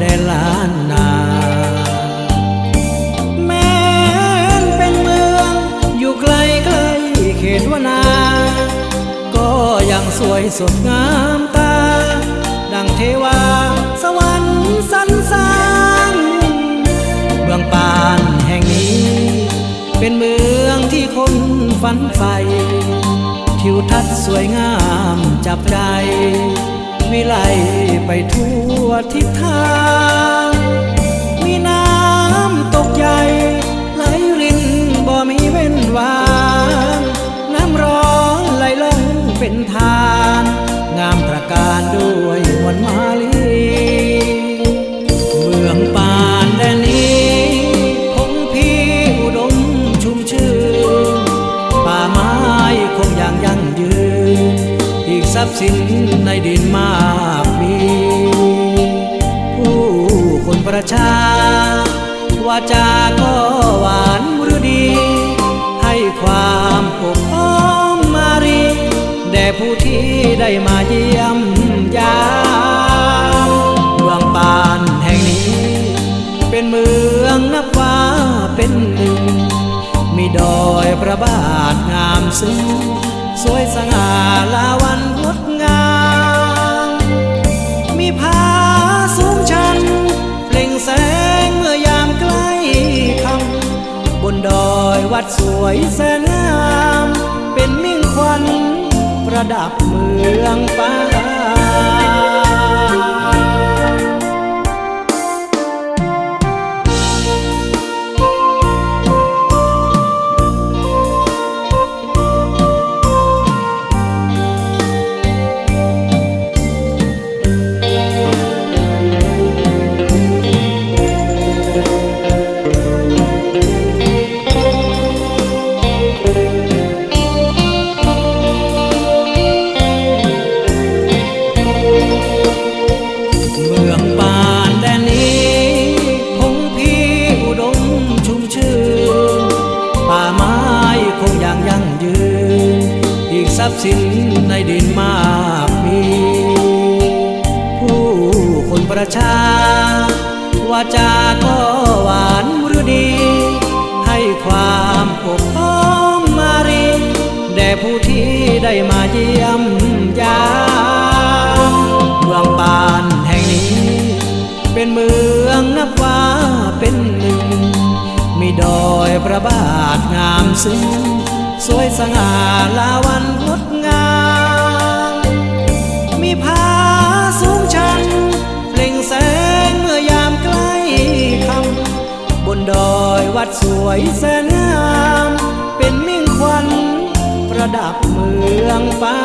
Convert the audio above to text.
แดนล้านนาแม้นเป็นเมืองอยู่ไกลไกลเขตวนา ก็ยังสวยสดงามตา ดังเทวาสวรรค์สรรสางเมืองปานแห่งนี้ เป็นเมืองที่คนฝันใฝ่ทิวทัศน์สวยงามจับใจ วิไล ไปทั่วทิศทาง มีน้ำตกใหญ่ไหลรินบ่มีเว้นวาง น้ำร้อนไหลลงเป็นทาน งามตระการด้วยมวลมาลีเมืองป่านแดนนี้คงพี่อุดมชุ่มชื่น ป่าไม้คงยังยั่งยืน อีกทรัพย์สินในดินมากมี ชาวาจาก็หวานหรือดี ให้ความอบอ้อมมารีแด่ผู้ที่ได้มาเยี่ยมยามเมืองปานแห่งนี้ เป็นเมืองนับว่าเป็นหนึ่ง มีดอยพระบาทงามซึ้งสวยสง่าลาวันงด วัดสวยแสนงาม เป็นมิ่งควันประดับเมืองฟ้า คงยังยั่งยืน อีกทรัพย์สินในดินมากมี ผู้คนประชาวาจาก็หวานหรือดี ให้ความอบอ้อง ซึ้งสวยสง่าลาวันงดงาม มีผาสูงชันเปล่งแสงเมื่อยามใกล้คำบนดอยวัดสวยแสนงาม เป็นมิ่งควันประดับเมืองฟ้า